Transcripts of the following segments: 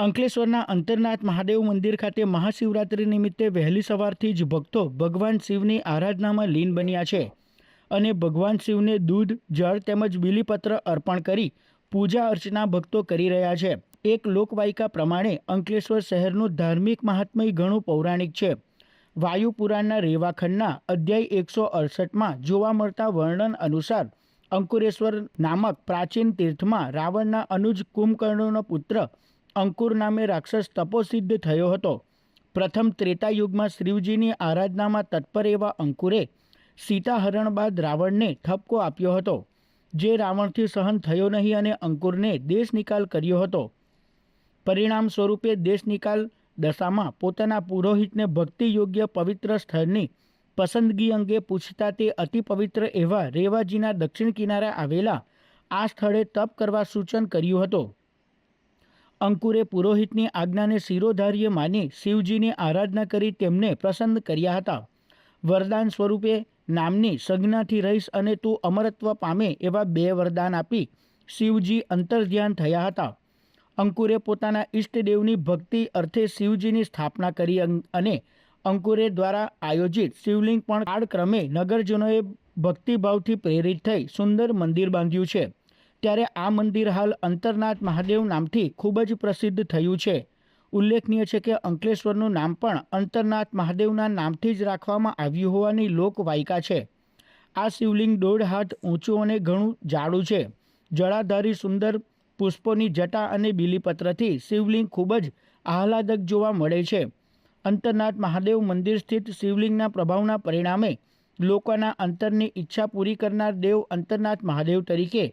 અંકલેશ્વરના અંતરનાથ મહાદેવ મંદિર ખાતે મહાશિવરાત્રિ નિમિત્તે વહેલી સવારથી જ ભક્તો ભગવાન શિવની આરાધનામાં લીન બન્યા છે અને ભગવાન શિવને દૂધ, જળ તેમજ બીલીપત્ર અર્પણ કરી પૂજા અર્ચના ભક્તો કરી રહ્યા છે. એક લોકવાયકા પ્રમાણે અંકલેશ્વર શહેરનું ધાર્મિક મહાત્મય ઘણું પૌરાણિક છે. વાયુપુરાણના રેવાખંડના અધ્યાય એકસો અડસઠમાં જોવા મળતા વર્ણન અનુસાર અંકુરેશ્વર નામક પ્રાચીન તીર્થમાં રાવણના અનુજ કુંભકર્ણનો પુત્ર અંકુર નામે રાક્ષસ તપોસિદ્ધ થયો હતો. પ્રથમ ત્રેતા યુગમાં શ્રીવજીની આરાધનામાં તત્પર એવા અંકુરે સીતાહરણ બાદ રાવણને ઠપકો આપ્યો હતો, જે રાવણથી સહન થયો નહીં અને અંકુરને દેશ નિકાલ કર્યો હતો. પરિણામ સ્વરૂપે દેશ નિકાલ દશામાં પોતાના પુરોહિતને ભક્તિ યોગ્ય પવિત્ર સ્થળની પસંદગી અંગે પૂછતા તે અતિ પવિત્ર એવા રેવાજીના દક્ષિણ કિનારે આવેલા આ સ્થળે તપ કરવા સૂચન કર્યું હતું. અંકુરે પુરોહિતની આજ્ઞાને શિરોધાર્ય માની શિવજીની આરાધના કરી તેમને પ્રસન્ન કર્યા હતા. વરદાન સ્વરૂપે નામની સંજ્ઞાથી રહીશ અને તું અમરત્વ પામે એવા બે વરદાન આપી શિવજી અંતર્ધ્યાન થયા હતા. અંકુરે પોતાના ઈષ્ટદેવની ભક્તિ અર્થે શિવજીની સ્થાપના કરી અને અંકુરે દ્વારા આયોજિત શિવલિંગ પણ કાળક્રમે નગરજનોએ ભક્તિભાવથી પ્રેરિત થઈ સુંદર મંદિર બાંધ્યું છે. ત્યારે આ મંદિર હાલ અંતરનાથ મહાદેવ નામથી ખૂબ જ પ્રસિદ્ધ થયું છે. ઉલ્લેખનીય છે કે અંકલેશ્વરનું નામ પણ અંતરનાથ મહાદેવના નામથી જ રાખવામાં આવ્યું હોવાની લોકવાયકા છે. આ શિવલિંગ દોઢ હાથ ઊંચું અને ઘણું જાડું છે. જળાધારી સુંદર પુષ્પોની જટા અને બીલીપત્રથી શિવલિંગ ખૂબ જ આહલાદક જોવા મળે છે. અંતરનાથ મહાદેવ મંદિર સ્થિત શિવલિંગના પ્રભાવના પરિણામે લોકોના અંતરની ઈચ્છા પૂરી કરનાર દેવ અંતરનાથ મહાદેવ તરીકે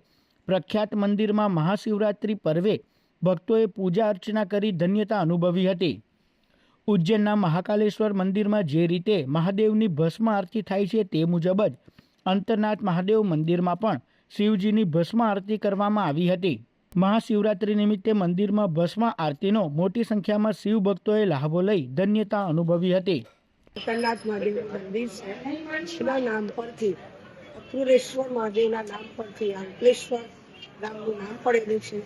પ્રખ્યાત મંદિરમાં મહાશિવરાત્રિ પર્વે ભક્તોએ પૂજા અર્ચના કરી ધન્યતા અનુભવી હતી. ઉજ્જૈનના મહાકાલેશ્વર મંદિરમાં જે રીતે મહાદેવની ભસ્મ આરતી થાય છે તે મુજબ જ અંતરનાથ મહાદેવ મંદિરમાં પણ શિવજીની ભસ્મ આરતી કરવામાં આવી હતી. મહાશિવરાત્રિ નિમિત્તે મંદિરમાં ભસ્મ આરતીનો મોટી સંખ્યામાં શિવ ભક્તોએ લાભો લઈ ધન્યતા અનુભવી હતી. અંતરનાથ મહાદેવ મંદિર છે. નામ પરથી અક્રુરેશ્વર મહાદેવના નામ પરથી અંકલેશ્વર ગામનું નામ પડેલું છે.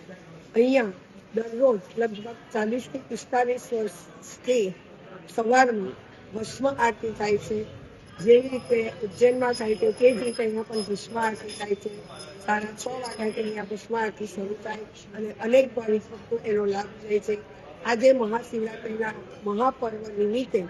અહીંયા દરરોજ લગભગ ચાલીસથી પિસ્તાલીસ વર્ષથી સવારમાં ભસ્મ આરતી થાય છે. જેવી રીતે ઉજ્જૈનમાં થાય છે તે જ રીતે અહીંયા પણ ભસ્મ આરતી થાય છે. સાડા છ વાગ્યાથી અહીંયા ભસ્મ આરતી શરૂ થાય અને અનેક ભાવિક ભક્તો એનો લાભ લે છે. આજે મહાશિવરાત્રિના મહાપર્વ નિમિત્તે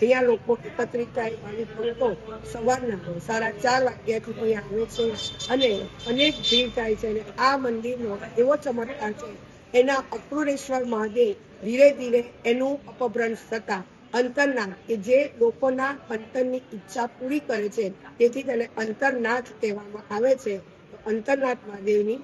અહીંયા લોકો પત્રિકા એવાની ભક્તો સવારના સાડા ચાર વાગ્યાથી અહીંયા આવે છે અને અનેક ભીડ થાય છે અને આ મંદિરનો એવો ચમત્કાર છે એના અક્રુરેશ્વર મહાદેવ ધીરે ધીરે એનું અપભ્રંશ થતા અંતરનાથ કે જે લોકોના અંતરની ઈચ્છા પૂરી કરે છે તેથી તેને અંતરનાથ કહેવામાં આવે છે અંતરનાથ મહાદેવની